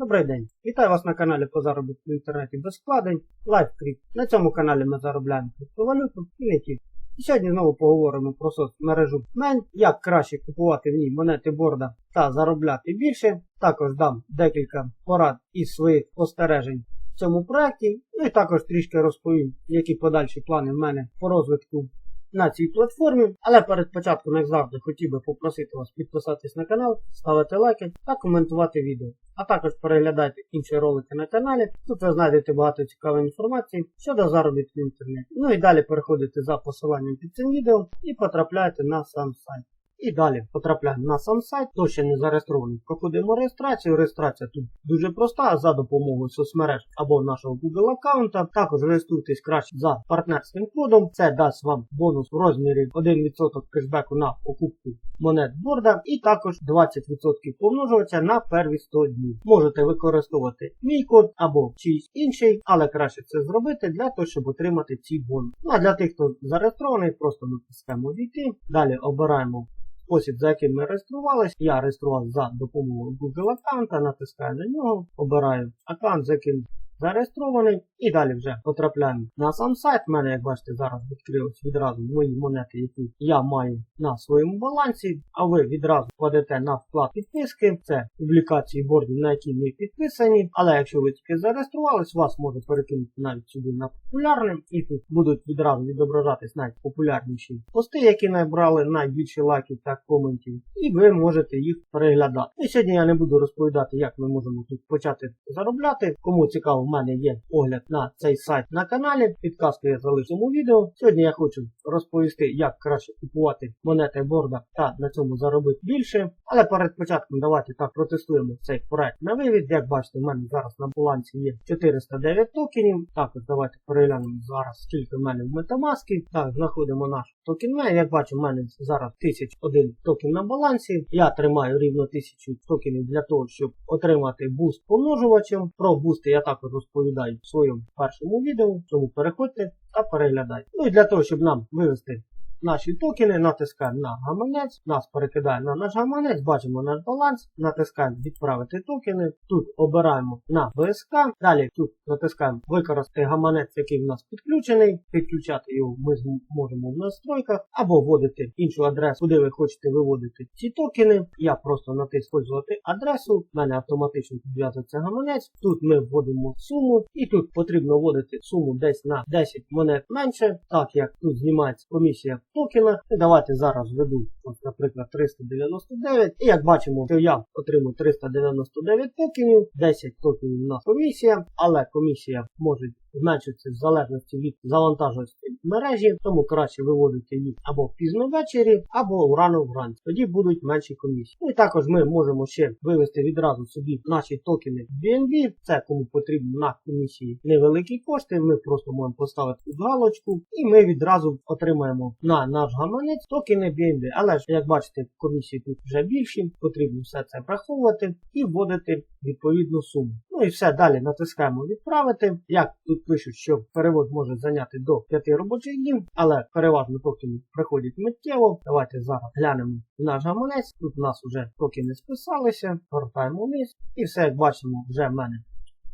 Добрий день! Вітаю вас на каналі по заробітку в інтернеті без вкладень LiveCrypt. На цьому каналі ми заробляємо криптовалюту і не тільки. І сьогодні знову поговоримо про соцмережу Мен, як краще купувати в ній монети борда та заробляти більше. Також дам декілька порад із своїх спостережень в цьому проєкті. Ну і також трішки розповім, які подальші плани в мене по розвитку на цій платформі. Але перед початком, як завжди, хотів би попросити вас підписатись на канал, ставити лайки та коментувати відео. А також переглядайте інші ролики на каналі. Тут ви знайдете багато цікавої інформації щодо заробітку в інтернеті. Ну і далі переходите за посиланням під цим відео і потрапляєте на сам сайт. І далі потрапляємо на сам сайт, хто ще не зареєстрований. Проходимо реєстрацію. Реєстрація тут дуже проста за допомогою соцмереж або нашого Google аккаунта. Також реєструйтесь краще за партнерським кодом. Це дасть вам бонус в розмірі 1% кешбеку на покупку монет борда і також 20% помножувача на перві 100 днів. Можете використовувати мій код або чийсь інший, але краще це зробити для того, щоб отримати ці бонуси. Ну а для тих, хто зареєстрований, просто натискаємо війти. Далі обираємо спосіб, за яким ми реєструвалися. Я реєстрував за допомогою Google аккаунта, натискаю на нього, обираю аккаунт, за яким зареєстрований. І далі вже потрапляємо на сам сайт. У мене, як бачите, зараз відкрились відразу мої монети, які я маю на своєму балансі. А ви відразу кладете на вклад підписки. Це публікації бордів, на які ми підписані. Але якщо ви тільки зареєструвались, вас може перекинути навіть сюди на популярне. І тут будуть відразу відображатись навіть популярніші пости, які набрали найбільше лайків та коментів. І ви можете їх переглядати. І сьогодні я не буду розповідати, як ми можемо тут почати заробляти. Кому цікаво, мене є огляд на цей сайт на каналі. Підказку я залишу у відео. Сьогодні я хочу розповісти, як краще купувати монети борда та на цьому заробити більше. Але перед початком давайте так протестуємо цей проект на вивід. Як бачите, в мене зараз на балансі є 409 токенів. Також давайте переглянемо зараз, скільки в мене в Metamask. Так, знаходимо наш токен. Як бачимо, в мене зараз 1001 токен на балансі. Я тримаю рівно 1000 токенів для того, щоб отримати буст помножувачем. Про бусти я також розповідаю в своєму першому відео, тому переходьте та переглядайте. Ну і для того, щоб нам вивести наші токени, натискаємо на гаманець, нас перекидає на наш гаманець, бачимо наш баланс, натискаємо відправити токени. Тут обираємо на БСК. Далі тут натискаємо використати гаманець, який в нас підключений. Підключати його ми зможемо в настройках, або вводити іншу адресу, куди ви хочете виводити ці токени. Я просто натиску адресу, в мене автоматично підв'язується гаманець. Тут ми вводимо суму, і тут потрібно вводити суму десь на 10 монет менше, так як тут знімається комісія токена. Давайте зараз введу, наприклад, 399. І як бачимо, то я отримую 399 токенів, 10 токенів на комісія, але комісія може зменшиться в залежності від завантаженості мережі, тому краще виводити їх або пізно ввечері, або рано вранці. Тоді будуть менші комісії. Ну і також ми можемо ще вивести відразу собі наші токени BNB. Це кому потрібно на комісії невеликі кошти. Ми просто можемо поставити галочку, і ми відразу отримаємо на наш гаманець токени BNB. Але ж, як бачите, комісії тут вже більші, потрібно все це враховувати і вводити відповідну суму. Ну і все, далі натискаємо відправити. Як тут пишуть, що перевод може зайняти до 5 робочих днів, але переважно токени приходять миттєво. Давайте зараз глянемо наш гаманець. Тут у нас вже токени списалися, гортаємо вниз. І все, як бачимо, вже в мене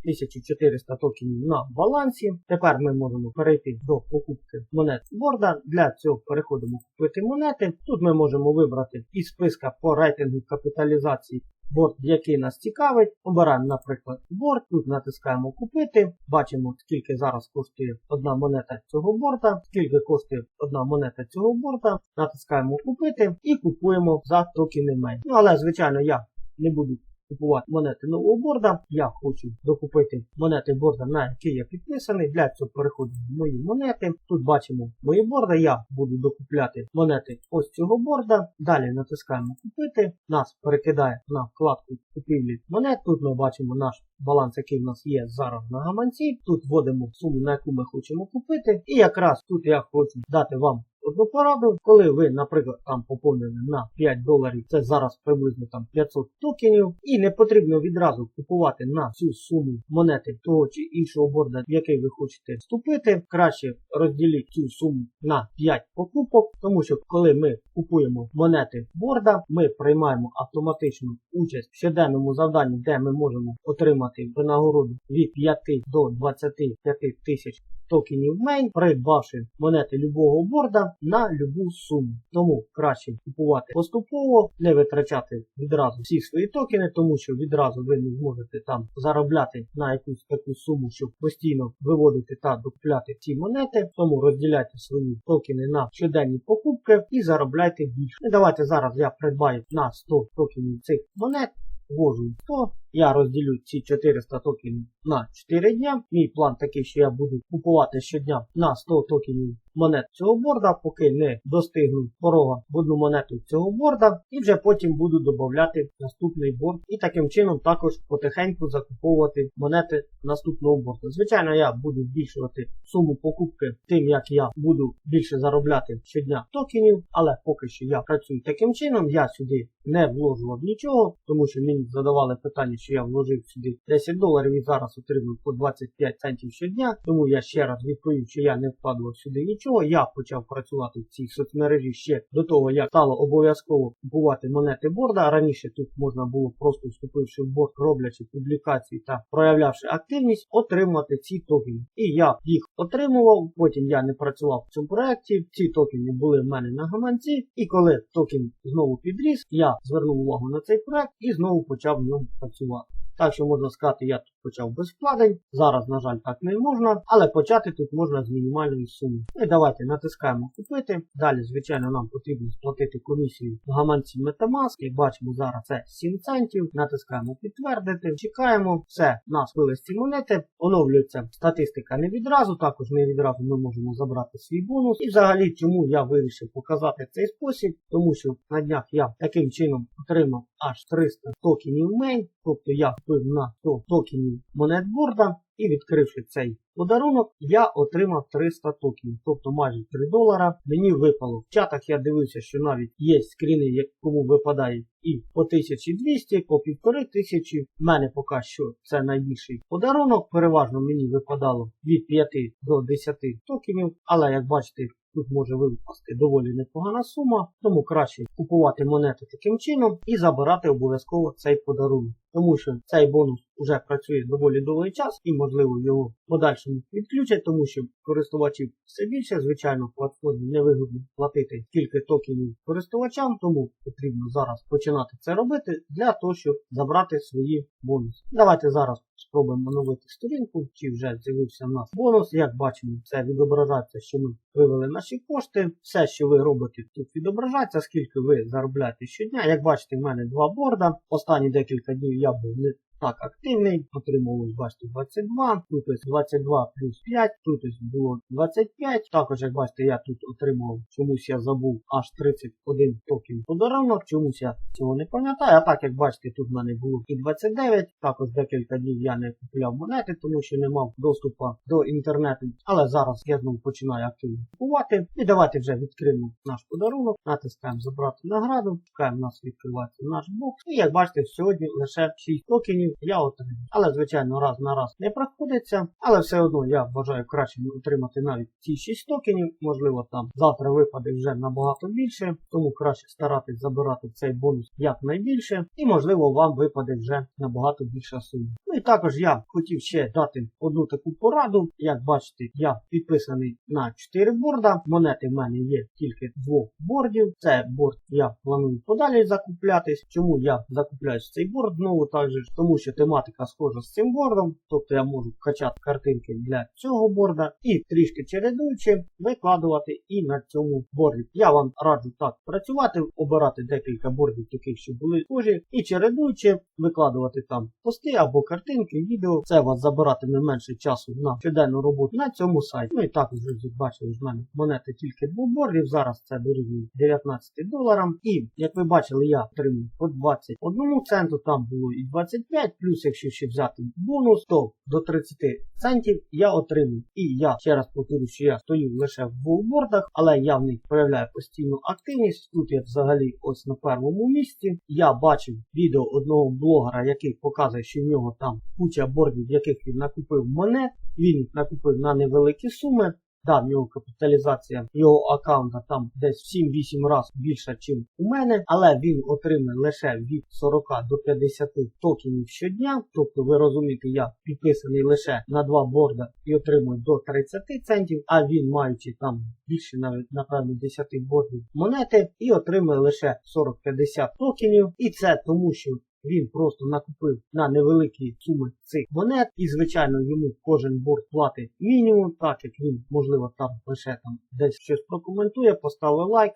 1400 токенів на балансі. Тепер ми можемо перейти до покупки монет борда. Для цього переходимо купити монети. Тут ми можемо вибрати із списка по рейтингу капіталізації борт, який нас цікавить. Обираємо, наприклад, борт. Тут натискаємо купити. Бачимо, скільки зараз коштує одна монета цього борта, скільки коштує одна монета цього борта. Натискаємо купити і купуємо за токени мей. Ну, але, звичайно, я не буду купувати монети нового борда. Я хочу докупити монети борда, на які я підписаний. Для цього переходимо в мої монети. Тут бачимо мої борда. Я буду докупляти монети ось цього борда. Далі натискаємо купити. Нас перекидає на вкладку купівлі монет. Тут ми бачимо наш баланс, який в нас є зараз на гаманці. Тут вводимо суму, на яку ми хочемо купити. І якраз тут я хочу дати вам одну пораду. Коли ви, наприклад, там поповнили на 5 доларів, це зараз приблизно там 500 токенів, і не потрібно відразу купувати на цю суму монети того чи іншого борда, в який ви хочете вступити. Краще розділіть цю суму на 5 покупок, тому що коли ми купуємо монети борда, ми приймаємо автоматичну участь в щоденному завданні, де ми можемо отримати винагороду від 5 до 25 тисяч токенів мейн, придбавши монети любого борда на любу суму. Тому краще купувати поступово, не витрачати відразу всі свої токени, тому що відразу ви не зможете там заробляти на якусь таку суму, щоб постійно виводити та докупляти ці монети. Тому розділяйте свої токени на щоденні покупки і заробляйте більше. Давайте зараз я придбаю на 100 токенів цих монет. Ввожу 100, я розділю ці 400 токенів на 4 дня. Мій план такий, що я буду купувати щодня на 100 токенів монет цього борда, поки не достигну порога в одну монету цього борда, і вже потім буду додати наступний борд. І таким чином також потихеньку закуповувати монети наступного борда. Звичайно, я буду збільшувати суму покупки тим, як я буду більше заробляти щодня токенів, але поки що я працюю таким чином, я сюди не вложував нічого, тому що мені задавали питання, що я вложив сюди 10 доларів і зараз отримую по 25 центів щодня. Тому я ще раз відповів, що я не вкладував сюди нічого. Я почав працювати в цій соцмережі ще до того, як стало обов'язково купувати монети борда. Раніше тут можна було просто вступивши в борт, роблячи публікації та проявлявши активність, отримати ці токени. І я їх отримував. Потім я не працював в цьому проєкті. Ці токени були в мене на гаманці. І коли токен знову підріс, я звернув увагу на цей проект і знову почав в ньому працювати. Так що можна сказати, я тут почав без вкладень. Зараз, на жаль, так не можна, але почати тут можна з мінімальної суми. Ну і давайте натискаємо купити. Далі, звичайно, нам потрібно сплатити комісію в гаманці Metamask. Як бачимо, зараз це 7 центів. Натискаємо підтвердити. Чекаємо. Все, нас вивез ці монети. Оновлюється статистика не відразу. Також не відразу ми можемо забрати свій бонус. І взагалі, чому я вирішив показати цей спосіб, тому що на днях я таким чином отримав аж 300 токенів мейн. Тобто я купив на 100 токенів монетборда і відкривши цей подарунок, я отримав 300 токенів, тобто майже 3 долара. Мені випало. В чатах я дивився, що навіть є скріни, кому випадають і по 1200, по 1500. В мене поки що це найбільший подарунок. Переважно мені випадало від 5 до 10 токенів, але як бачите, Тут може випасти доволі непогана сума, тому краще купувати монети таким чином і забирати обов'язково цей подарунок. Тому що цей бонус вже працює доволі довгий час і, можливо, його подальшому відключать, тому що користувачів все більше. Звичайно, платформі невигідно платити кілька токенів користувачам, тому потрібно зараз починати це робити для того, щоб забрати свої бонуси. Давайте зараз спробуємо оновити сторінку, чи вже з'явився в нас бонус. Як бачимо, це відображається, що ми вивели наші кошти. Все, що ви робите, тут відображається, скільки ви заробляєте щодня. Як бачите, в мене два борда. Останні декілька днів був не так активний, отримував, бачите, 22, тут ось 22 плюс 5, тут ось було 25. Також, як бачите, я тут отримував, чомусь я забув аж 31 токен подарунок, чомусь я цього не пам'ятаю. А так, як бачите, тут в мене було і 29. Також декілька днів я не купував монети, тому що не мав доступу до інтернету. Але зараз я знову починаю активно купувати. І давайте вже відкриємо наш подарунок, натискаємо забрати награду, чекаємо, нас відкривається наш бокс. І як бачите, сьогодні лише 6 токенів я отримав. Але, звичайно, раз на раз не проходиться. Але все одно я вважаю краще отримати навіть ці 6 токенів. Можливо, там завтра випаде вже набагато більше, тому краще старатись забирати цей бонус якнайбільше. І, можливо, вам випаде вже набагато більша сума. Ну і також я хотів ще дати одну таку пораду. Як бачите, я підписаний на 4 борда. Монети в мене є тільки двох бордів. Це борд я планую подалі закуплятись. Чому я закупляюсь цей борд знову так же? Тому що тематика схожа з цим бордом. Тобто я можу качати картинки для цього борда і трішки чередуючи викладувати і на цьому борді. Я вам раджу так працювати, обирати декілька бордів таких, щоб були схожі, і чередуючи викладувати там пости або картинки, відео. Це вас забиратиме менше часу на щоденну роботу на цьому сайті. Ну і також ви бачили в мене монети тільки двох бордів. Зараз це дорівнює 19 доларам. І як ви бачили, я отримав по 21 центу, там було і 25. Монет, плюс якщо ще взяти бонус, то до 30 центів я отримую. І я ще раз повторю, що я стою лише в волбордах, але я в них проявляю постійну активність. Тут я взагалі ось на першому місці. Я бачив відео одного блогера, який показує, що в нього там куча бордів, яких він накупив монет. Він накупив на невеликі суми. Да, в нього капіталізація його аккаунта там десь в 7-8 разів більша, ніж у мене, але він отримує лише від 40 до 50 токенів щодня. Тобто, ви розумієте, я підписаний лише на два борда і отримую до 30 центів, а він, маючи там більше навіть напевно 10 бордів монети, і отримує лише 40-50 токенів. І це тому, що він просто накупив на невеликі суми цих монет, і звичайно йому кожен борт платить мінімум, так як він, можливо, там лише там десь щось прокоментує, поставив лайк,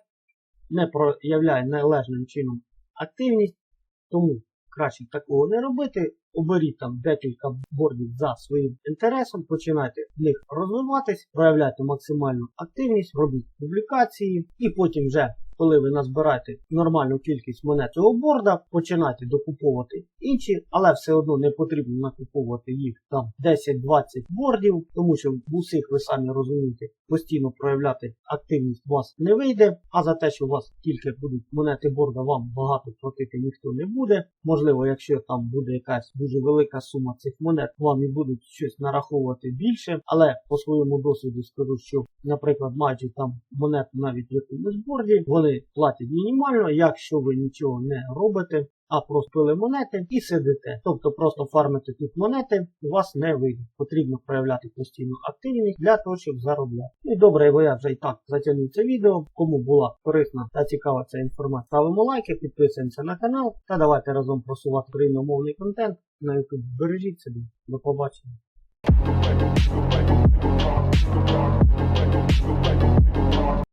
не проявляє належним чином активність, тому краще такого не робити. Оберіть там декілька бордів за своїм інтересом, починайте в них розвиватись, проявляйте максимальну активність, робіть публікації, і потім вже коли ви назбираєте нормальну кількість монет цього борда, починайте докуповувати інші, але все одно не потрібно накуповувати їх там 10-20 бордів, тому що в усіх ви самі розумієте, постійно проявляти активність у вас не вийде. А за те, що у вас тільки будуть монети борда, вам багато платити ніхто не буде. Можливо, якщо там буде якась дуже велика сума цих монет, вам і будуть щось нараховувати більше. Але по своєму досвіду скажу, що, наприклад, маючи там монету навіть в якомусь борді, вони платять мінімально, якщо ви нічого не робите. А просто монети і сидите. Тобто просто фармити тут монети у вас не вийде. Потрібно проявляти постійну активність для того, щоб заробляти. І добре, бо я вже і так затягнув це відео. Кому була корисна та цікава ця інформація, ставимо лайки, підписуємося на канал та давайте разом просувати україномовний контент на YouTube. Бережіть себе. До побачення.